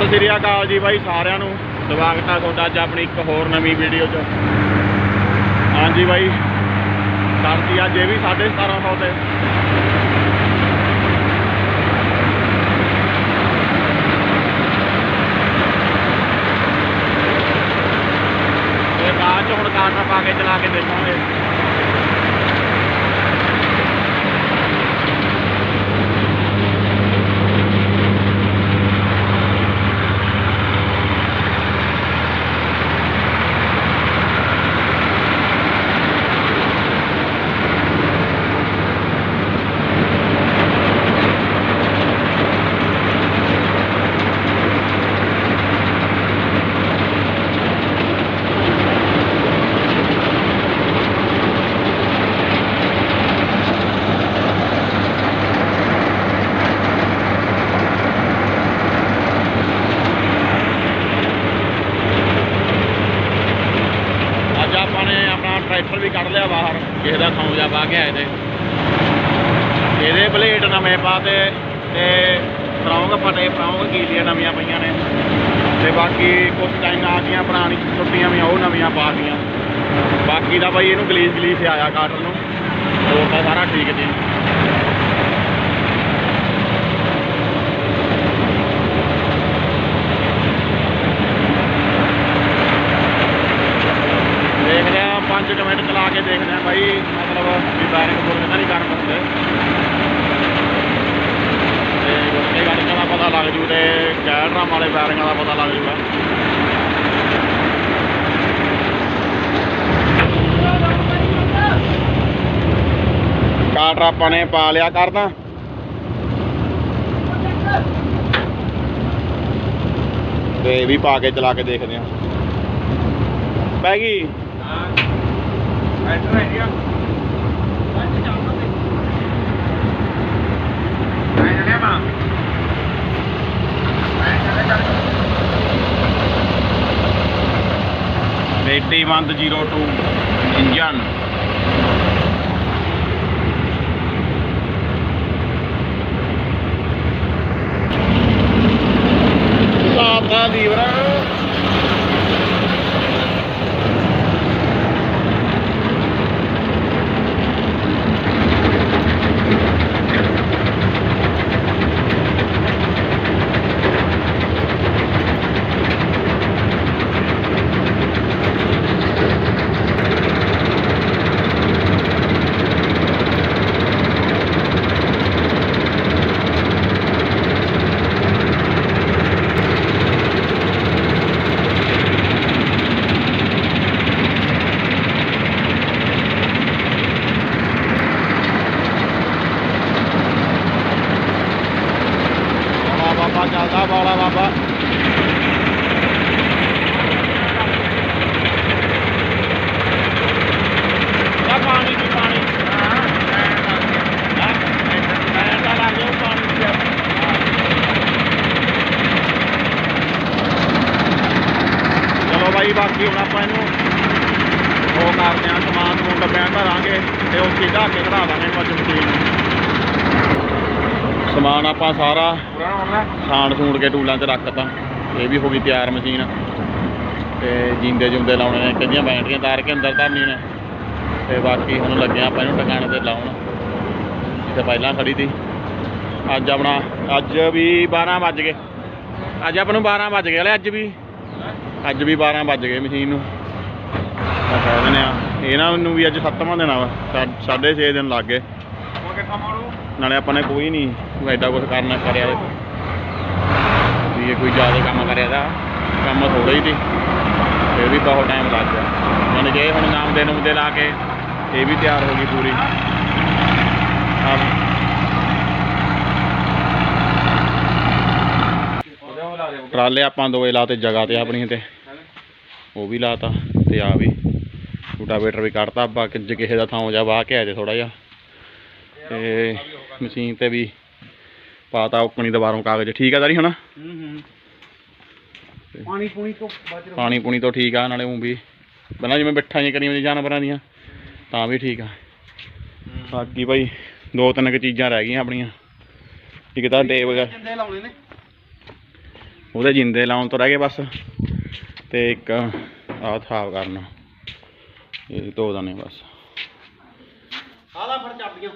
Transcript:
ਸਤਿ ਸ੍ਰੀ ਅਕਾਲ ਜੀ ਬਾਈ ਸਾਰਿਆਂ ਨੂੰ। ਸਵਾਗਤ ਹੈ ਤੁਹਾਡਾ ਅੱਜ ਆਪਣੀ ਇੱਕ ਹੋਰ ਨਵੀਂ ਵੀਡੀਓ 'ਚ। ਹਾਂਜੀ ਬਾਈ, ਸਬਜ਼ੀ ਅੱਜ ਇਹ ਵੀ 1750 ਤੇ। ਇਹ ਬਾਅਦ 'ਚ ਹੁਣ ਕਾਟਾ ਪਾ ਕੇ ਚਲਾ ਕੇ ਦੇਖਾਂਗੇ ਅੱਜ ਆਪਾਂ ਨੇ ਆਪਣਾ ਟਰੈਕਟਰ ਬਾਹਰ, ਕਿਸੇ ਦਾ ਥਾਂ ਜਾ ਪਾ ਕੇ ਆਏ ਤੇ। ਇਹਦੇ ਬਲੇਡ ਨਵੇਂ ਪਾਤੇ ਤੇ ਫਰਾਉਂਗ ਫਟੇ ਫਰਾਉਂਗ ਕੀਲੀਆਂ ਨਵੀਆਂ ਪਈਆਂ ਨੇ। ਤੇ ਬਾਕੀ ਕੁਝ ਟਾਈਮ ਆ ਗਈਆਂ, ਪੁਰਾਣੀ ਟੁੱਟੀਆਂ ਵੀ ਉਹ ਨਵੀਆਂ ਪਾ ਦਿੱਤੀਆਂ ਬਾਕੀ ਦਾ ਬਾਈ ਇਹਨੂੰ ਗਲੀਸ ਗਲੀਸ ਆਇਆ ਕਾਟਰ ਨੂੰ। ਹੋਰ ਤਾਂ ਸਾਰਾ ਠੀਕ ਜੀ ਦੇਖਦੇ ਆ 5 ਚਲਾ ਕੇ ਦੇਖਦੇ ਆ ਬਾਈ, ਮਤਲਬ ਵੀ ਬੈਰਿੰਗ ਬੁਰਿੰਗ ਤਾਂ ਨਹੀਂ ਕਰ ਪਾਉਂਦੇ ਤੇ ਗੁੱਸੇ ਗਾੜੀਆਂ ਦਾ ਪਤਾ ਲੱਗ ਜੂ ਤੇ ਕੈਡਰਾਮ ਵਾਲੇ ਬੈਰਿੰਗਾਂ ਦਾ ਪਤਾ ਲੱਗ ਜੂਗਾ। ਕਾਟਰ ਆਪਾਂ ਨੇ ਪਾ ਲਿਆ ਕਰਦਾ ਤੇ ਇਹ ਵੀ ਪਾ ਕੇ ਚਲਾ ਕੇ ਦੇਖਦੇ ਆ ਪੈ ਗਈ। ਬੇਟੀ 102 ਇੰਜਨ ਲਾਤਾ ਲੀਵਰ ਬੋਲਾ ਬਾਬਾ ਚੱਲਦਾ ਬੋਲਾ ਬਾਬਾ ਆ। ਪਾਣੀ ਦੀ ਪਾਣੀ ਹਾਂ ਮੈਂ ਤਾਂ ਲਾ ਗਿਆ, ਪਾਣੀ ਚਲੋ ਬਾਈ, ਬਾਕੀ ਹੁਣ ਆਪਾਂ ਇਹਨੂੰ ਉਹ ਕਰਦੇ ਆ ਸਮਾਨ ਨੂੰ ਡੱਬਿਆਂ ਧਰਾਂਗੇ ਤੇ ਉਹ ਸਿੱਧਾ ਕੇ ਕਢਾ ਦਾਂਗੇ ਮਸ਼ੀਨ ਨੂੰ। ਸਮਾਨ ਆਪਾਂ ਸਾਰਾ ਛਾਣ ਛੂਣ ਕੇ ਟੂਲਾਂ 'ਚ ਰੱਖਤਾ। ਇਹ ਵੀ ਹੋ ਗਈ ਤਿਆਰ ਮਸ਼ੀਨ। ਤੇ ਜਿੰਦੇ ਜੁੰਦੇ ਲਾਉਣੇ ਨੇ ਕਿੰਨੀਆਂ ਬੈਟਰੀਆਂ ਤਾਰ ਕੇ ਅੰਦਰ ਧਰਨੀ ਨੇ। ਤੇ ਬਾਕੀ ਹੁਣ ਲੱਗਿਆ ਆਪਾਂ ਇਹਨੂੰ ਟਿਕਾਣੇ ਤੇ ਲਾਉਣ। ਜਿੱਥੇ ਪਹਿਲਾਂ ਖੜੀ ਸੀ ਅੱਜ ਆਪਣਾ ਅੱਜ ਵੀ 12 ਵੱਜ ਗਏ। ਅੱਜ ਆਪਾਂ ਨੂੰ 12 ਵੱਜ ਗਏ। ਹਲੇ ਅੱਜ ਵੀ ਅੱਜ ਵੀ 12 ਵੱਜ ਗਏ ਮਸ਼ੀਨ ਨੂੰ। ਮੈਂ ਕਹਿ ਦਿੰਦੇ ਆ। ਇਹਨਾਂ ਨੂੰ ਵੀ ਅੱਜ ਸੱਤਵਾਂ ਦਿਨ ਆ ਸਾ- ਸਾਢੇ 6 ਦਿਨ ਲੱਗ ਗਏ। ਨਾਲੇ ਆਪਾਂ ਨੇ ਕੋਈ ਨਹੀਂ ਐਡਾ ਕੁਝ ਕਰਨਾ ਕਰਿਆ ਵੀ ਇਹ ਕੋਈ ਜ਼ਿਆਦਾ ਕੰਮ ਕਰਿਆ ਦਾ ਕੰਮ ਥੋੜਾ ਹੀ ਸੀ। ਫਿਰ ਵੀ ਬਹੁਤ ਟਾਈਮ ਲੱਗ ਗਿਆ। ਮਨ ਜੇ ਹੁਣ ਨਾਮ ਦੇ ਨੂੰ ਦੇ ਲਾ ਕੇ ਇਹ ਵੀ ਤਿਆਰ ਹੋ ਗਈ ਪੂਰੀ। ਟਰਾਲੇ ਆਪਾਂ ਦੋਏ ਲਾਤੇ ਜਗ੍ਹਾ ਤੇ ਆਪਣੀ ਤੇ। ਉਹ ਵੀ ਲਾਤਾ ਤੇ ਆ ਵੀ। ਰੂਟਾਵੇਟਰ ਵੀ ਕੱਢਤਾ। ਬਾਕੀ ਜੇ ਕਿਸੇ ਦਾ ਥਾਂ ਜਾ ਵਾਹ ਕੇ ਆ ਜੇ ਥੋੜਾ ਜਿਹਾ। ਤੇ ਮਸ਼ੀਨ ਤੇ ਵੀ ਪਾਤਾ ਉਕਣੀ ਦੁਬਾਰੋਂ ਕਾਗਜ਼। ਠੀਕ ਆ ਦਾਰੀ ਹੁਣ? ਪਾਣੀ ਪੂਣੀ ਤੋਂ ਬਚ ਰਹੋ। ਪਾਣੀ ਪੂਣੀ ਤੋਂ ਠੀਕ ਆ ਨਾਲੇ ਉਹ ਵੀ ਪਹਿਲਾਂ ਜਿਵੇਂ ਬਿੱਠਾਂ ਜਿਹੀਆਂ ਕਰੀਆਂ ਜਾਨਵਰਾਂ ਦੀਆਂ ਤਾਂ ਵੀ ਠੀਕ ਆ। ਬਾਕੀ ਭਾਈ ਦੋ ਤਿੰਨ ਕੁ ਚੀਜ਼ਾਂ ਰਹਿ ਗਈਆਂ ਆਪਣੀਆਂ। ਇੱਕ ਤਾਂ ਟੇਪ ਵਗੈਰਾ ਉਹਦੇ ਜਿੰਦੇ ਲਾਉਣ ਤੋਂ ਰਹਿ ਗਏ ਬਸ। ਤੇ ਇੱਕ ਆਹ ਸਾਫ਼ ਕਰਨਾ। ਇਹ ਧੋ ਦਨੇ ਬਸ। ਆਲਾ ਫੜ ਚਾਬੀਆਂ।